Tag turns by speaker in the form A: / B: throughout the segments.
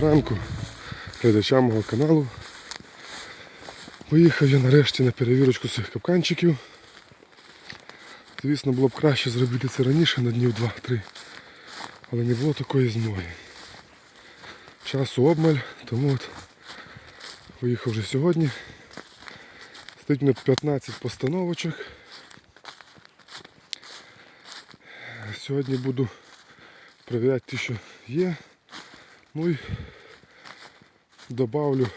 A: ранку глядачам мого каналу. Поїхав я нарешті на перевірочку своїх капканчиків. Звісно, було б краще зробити це раніше, на днів 2-3. Але не було такої змоги. Часу обмаль, тому от виїхав вже сьогодні. Стоїть мене 15 постановочок. Сьогодні буду перевіряти ті, що є. Ну і добавлю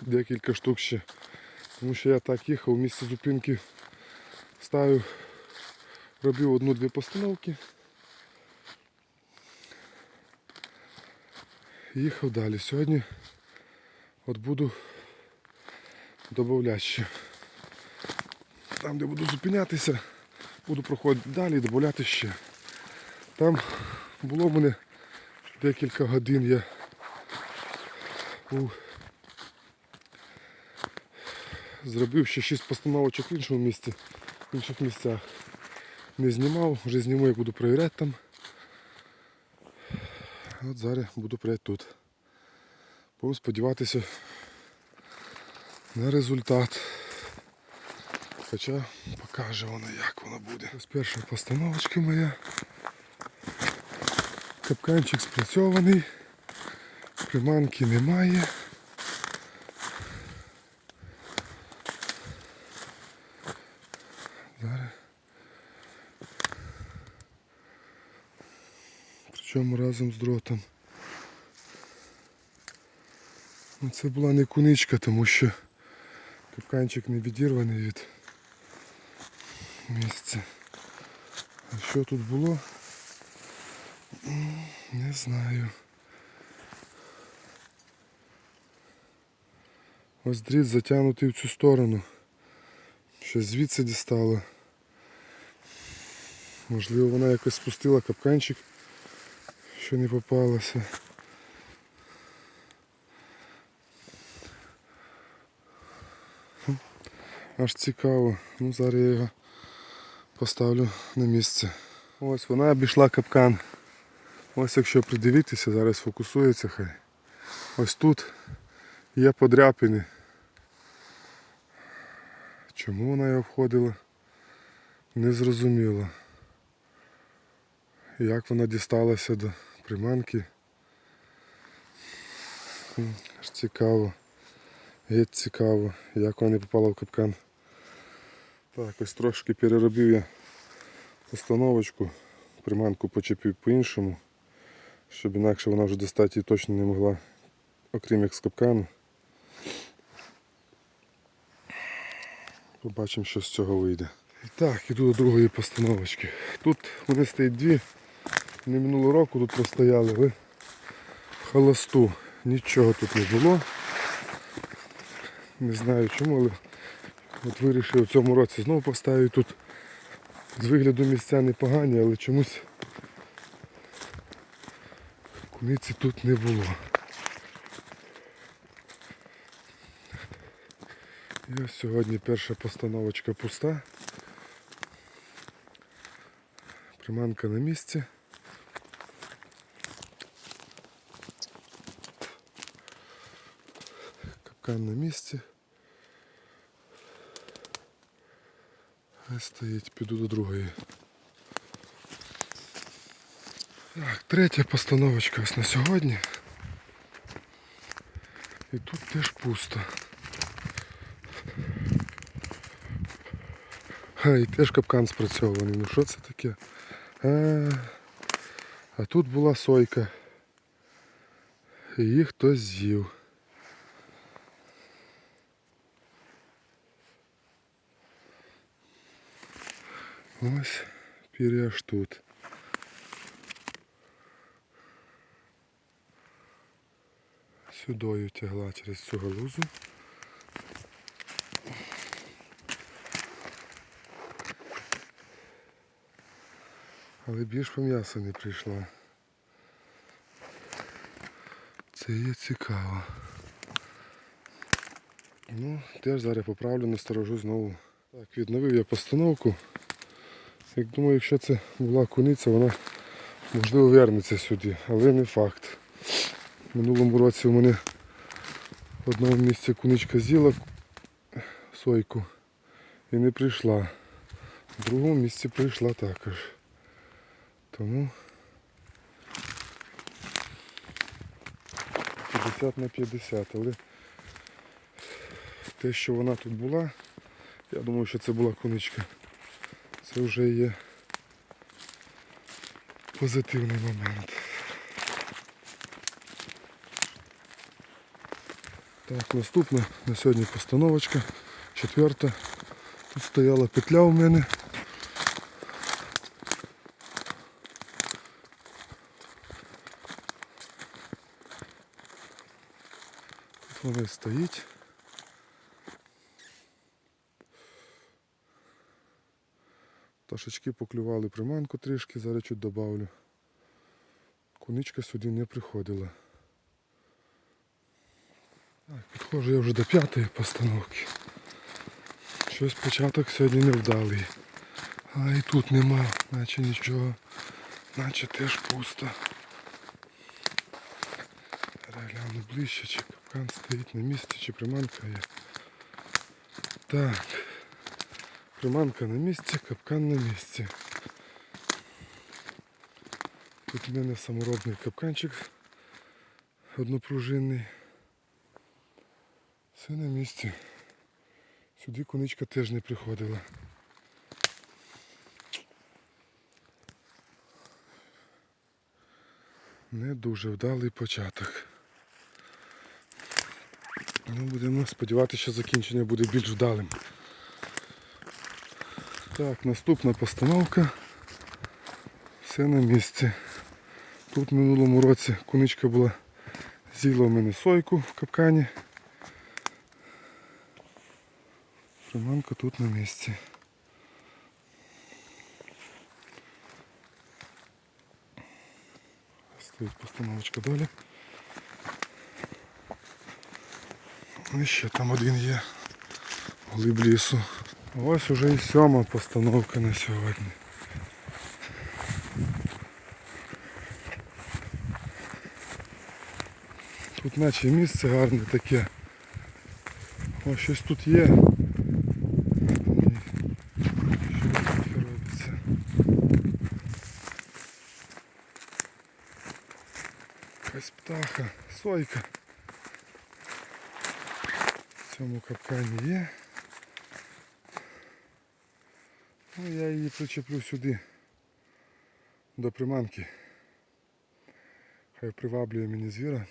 A: декілька штук ще. Тому що я так їхав в місці зупинки, ставив, робив одну-дві постановки. Їхав далі. Сьогодні от буду додавати ще. Там, де буду зупинятися, буду проходити далі і додати ще. Там було в мене декілька годин я був, зробив ще 6 постановочок в іншому місці, в інших місцях. Не знімав, вже зніму, як буду перевіряти там. От зараз буду перевіряти тут. Будемо сподіватися на результат. Хоча покаже воно, як воно буде. Ось перша постановочка моя. Капканчик спрацьований, приманки немає. Причому разом з дротом. Ну, Це була не куничка, тому що капканчик не відірваний від місця. А що тут було? Не знаю. Ось дріт затягнутий в цю сторону. Щось звідси дістало. Можливо, вона якось спустила капканчик, що не попалося. Аж цікаво. Ну зараз я його поставлю на місце. Ось вона обійшла капкан. Ось якщо придивитися, зараз фокусується хай. Ось тут є подряпини. Чому вона його входила? Незрозуміло. Як вона дісталася до приманки. Аж цікаво. Геть цікаво, як вона не попала в капкан. Так, ось трошки переробив я постановочку, приманку почепив по-іншому щоб інакше вона вже достати точно не могла, окрім як з капкану. Побачимо, що з цього вийде. І так, іду до другої постановочки. Тут у мене стоїть дві. Не минулого року тут простояли, але в холосту нічого тут не було. Не знаю чому, але от вирішив в цьому році знову поставити тут. З вигляду місця непогані, але чомусь Куниці тут не було. І ось сьогодні перша постановочка пуста. Приманка на місці. Капкан на місці. Хай стоїть, піду до другої. Так, третя постановочка ось на сьогодні. І тут теж пусто. А, і теж капкан спрацьований. Ну що це таке? А, а тут була сойка. І її хтось з'їв. Ось пір'я аж тут. Сюдою тягла через цю галузу. Але більш по м'ясу не прийшла. Це є цікаво. Ну, теж зараз поправлю, насторожу знову. Так, відновив я постановку. Як думаю, якщо це була куниця, вона можливо вернеться сюди, але не факт. Минулому році у мене в одному місці куничка з'їла сойку і не прийшла. В другому місці прийшла також. Тому 50 на 50, але те, що вона тут була, я думаю, що це була куничка. Це вже є позитивний момент. Так, наступна на сьогодні постановочка. Четверта. Тут стояла петля у мене. Тут вона стоїть. Пташечки поклювали приманку трішки, зараз чуть добавлю. Куничка сюди не приходила. Підходжу я вже до п'ятої постановки. Щось початок сьогодні невдалий. А і тут нема, наче нічого. Наче теж пусто. Гляну ближче, чи капкан стоїть на місці, чи приманка є. Так. Приманка на місці, капкан на місці. Тут у мене саморобний капканчик однопружинний. Все на місці. Сюди коничка теж не приходила. Не дуже вдалий початок. Ну, будемо сподіватися, що закінчення буде більш вдалим. Так, наступна постановка. Все на місці. Тут в минулому році куничка була з'їла в мене сойку в капкані. Приманка тут на місці. Стоїть постановочка далі. І ще там один є. Глиб лісу. Ось уже і сьома постановка на сьогодні. Тут наче місце гарне таке. Ось щось тут є. І Що тут робиться? Якась сойка. В цьому капкані є. Ну, я її причеплю сюди до приманки. Хай приваблює мені звіра.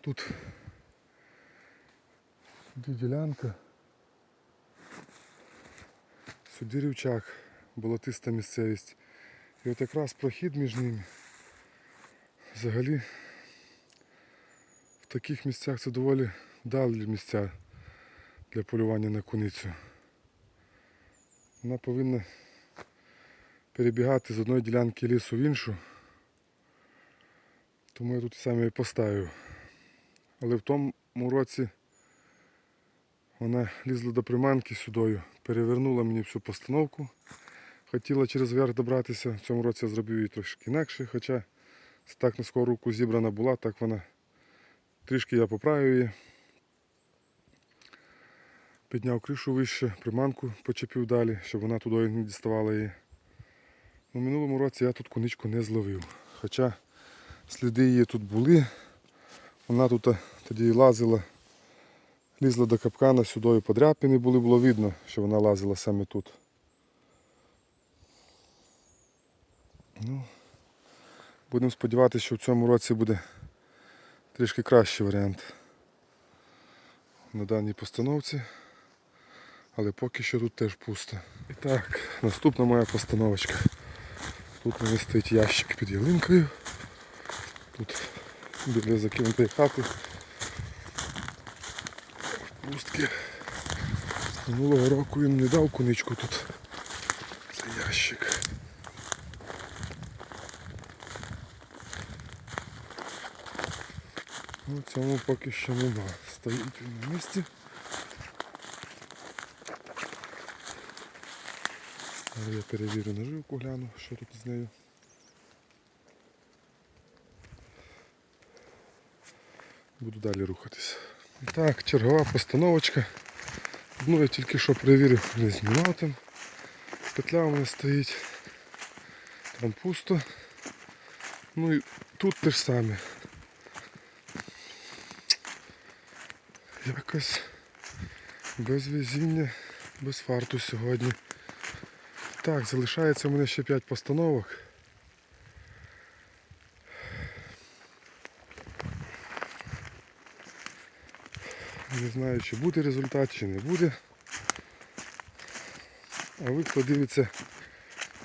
A: Тут ділянка. Сюди рівчак, болотиста місцевість. І от якраз прохід між ними. Взагалі в таких місцях це доволі вдалі місця для полювання на куницю. Вона повинна перебігати з одної ділянки лісу в іншу. Тому я тут саме її поставив. Але в тому році вона лізла до приманки сюдою, перевернула мені всю постановку. Хотіла через верх добратися. В цьому році я зробив її трошки інакше, хоча так на скору руку зібрана була, так вона трішки я поправив її. Підняв кришу вище, приманку почепив далі, щоб вона туди не діставала її. У минулому році я тут куничку не зловив. Хоча сліди її тут були. Вона тут тоді лазила, лізла до капкана, сюди подряпини були, було видно, що вона лазила саме тут. Ну, будемо сподіватися, що в цьому році буде трішки кращий варіант на даній постановці. Але поки що тут теж пусто. І так, наступна моя постановочка. Тут у мене стоїть ящик під ялинкою. Тут біля закинутої хати. Пустки. Минулого року він не дав куничку тут. Це ящик. Ну, цьому поки що нема. Стоїть він на місці. Але я перевірю наживку, гляну, що тут з нею. Буду далі рухатись. Так, чергова постановочка. Одну я тільки що перевірив, не знімав там. Петля у мене стоїть. Там пусто. Ну і тут те ж саме. Якось без везіння, без фарту сьогодні. Так, залишається у мене ще 5 постановок. Не знаю, чи буде результат, чи не буде. А ви, хто дивиться,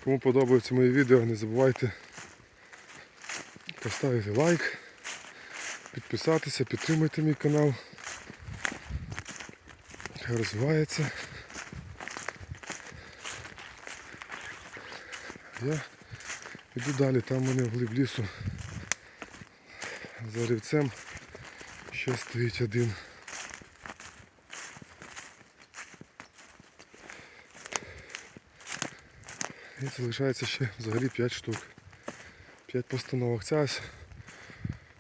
A: кому подобаються мої відео, не забувайте поставити лайк, підписатися, підтримайте мій канал. Розвивається. Я йду далі, там у мене вглиб лісу за рівцем ще стоїть один. І залишається ще взагалі 5 штук. 5 постановок. Ця ось,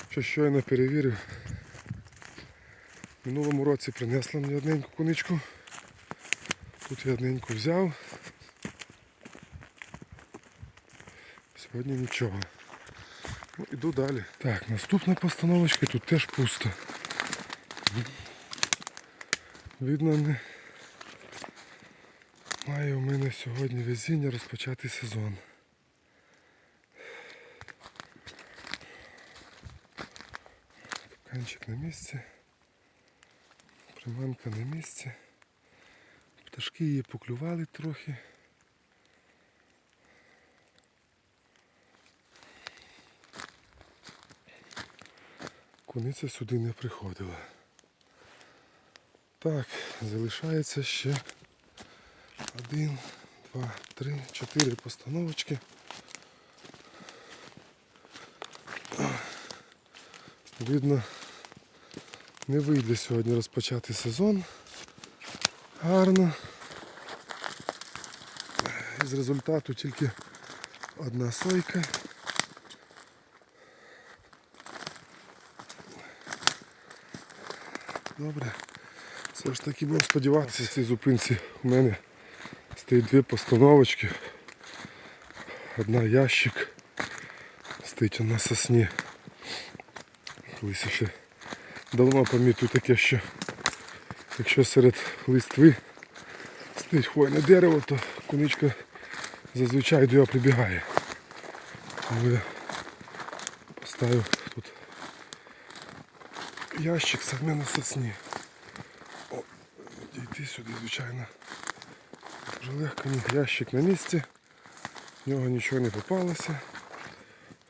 A: що щойно перевірив. Минулому році принесла мені одненьку куничку. Тут я одненьку взяв. Сьогодні нічого. Ну, іду далі. Так, наступна постановочка, тут теж пусто. Видно, не має у мене сьогодні везіння розпочати сезон. Капканчик на місці. Приманка на місці. Пташки її поклювали трохи. Куниця сюди не приходила. Так, залишається ще один, два, три, чотири постановочки. Видно, не вийде сьогодні розпочати сезон. Гарно. З результату тільки одна сойка. Добре. Все ж таки будемо сподіватися, в цій зупинці у мене стоїть дві постановочки. Одна ящик стоїть на сосні. Колись ще давно помітив таке, що якщо серед листви стоїть хвойне дерево, то куничка зазвичай до його прибігає. Тому я поставив тут ящик саме на сосні. О, дійти сюди, звичайно. Дуже легко, ні, ящик на місці, в нього нічого не попалося.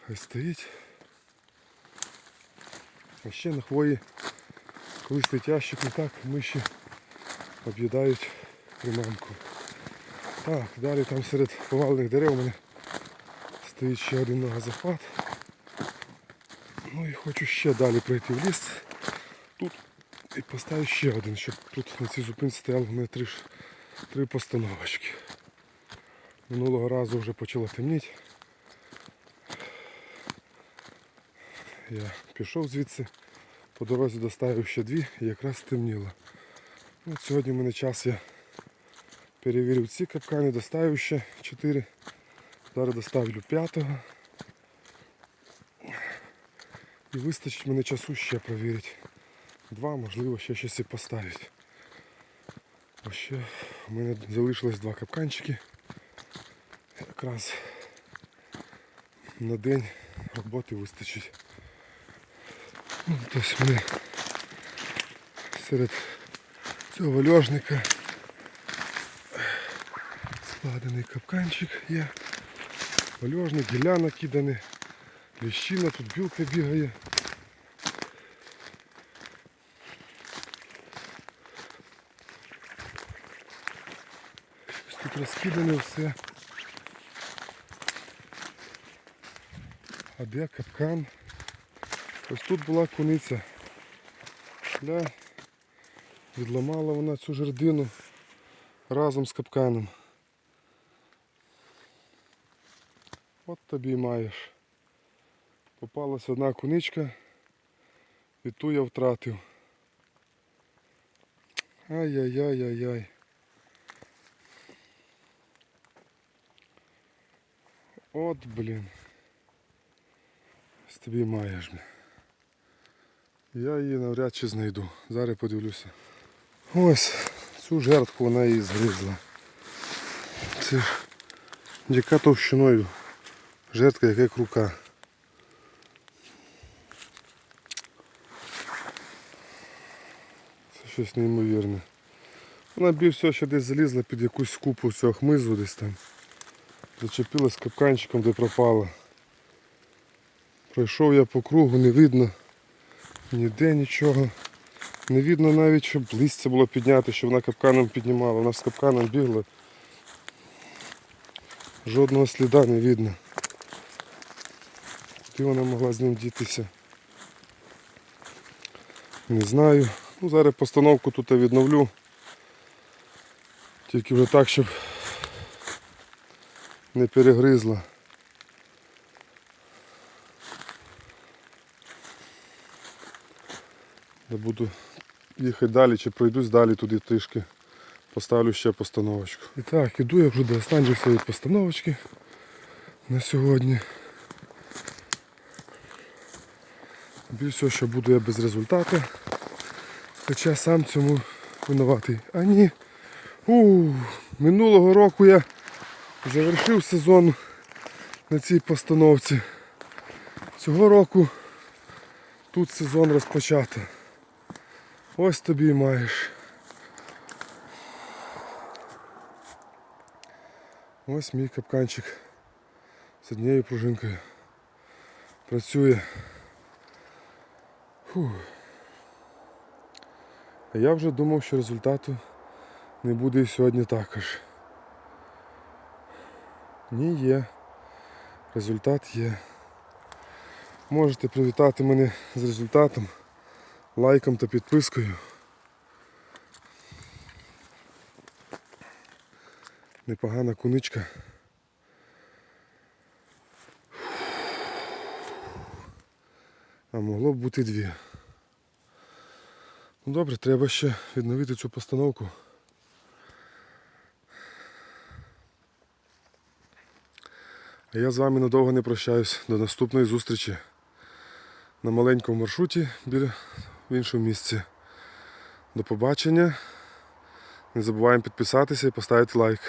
A: Хай стоїть. А ще на хвої, коли стоїть ящик не так, миші об'їдають приманку. Так, далі там серед повалених дерев у мене стоїть ще один ногозахват. Ну і хочу ще далі пройти в ліс. Тут і поставлю ще один, щоб тут на цій зупинці стояло мене три, три постановочки. Минулого разу вже почало темніти. Я пішов звідси, по дорозі доставив ще дві і якраз стемніло. Ну, от сьогодні в мене час я перевірив ці капкани, доставив ще чотири. Зараз доставлю п'ятого. І вистачить мене часу ще провірити. Два, можливо, ще щось і поставити. Ось ще у мене залишилось два капканчики. Якраз на день роботи вистачить. Ось мене серед цього льожника складений капканчик є. Льожник, гілля накиданий, ліщина, тут білка бігає. Тут розкидане все. А де капкан? Ось тут була куниця. Ля, відламала вона цю жердину разом з капканом. От тобі маєш. Попалась одна куничка, і ту я втратив. Ай-яй-яй-яй-яй. От, блін. Ось тобі маєш, блін. Я її навряд чи знайду. Зараз подивлюся. Ось цю жертву вона її згризла. Це яка товщиною. Жертва як рука. Це щось неймовірне. Вона більш ще десь залізла під якусь купу цього хмизу десь там. Зачепилась капканчиком, де пропала. Пройшов я по кругу, не видно ніде нічого. Не видно навіть, щоб листя було підняти, щоб вона капканом піднімала. Вона з капканом бігла. Жодного сліда не видно. Куди вона могла з ним дітися? Не знаю. Ну, зараз постановку тут відновлю. Тільки вже так, щоб не перегризла. Я буду їхати далі чи пройдусь далі туди трішки. Поставлю ще постановочку. І так, іду я вже до останньої своєї постановочки на сьогодні. Більше, що буду я без результату. Хоча сам цьому винуватий. А ні. У, минулого року я завершив сезон на цій постановці. Цього року тут сезон розпочато. Ось тобі і маєш. Ось мій капканчик з однією пружинкою. Працює. Фух. А я вже думав, що результату не буде і сьогодні також. Ні, є. Результат є. Можете привітати мене з результатом, лайком та підпискою. Непогана куничка. А могло б бути дві. Ну добре, треба ще відновити цю постановку. А я з вами надовго не прощаюсь. До наступної зустрічі на маленькому маршруті біля в іншому місці. До побачення. Не забуваємо підписатися і поставити лайк.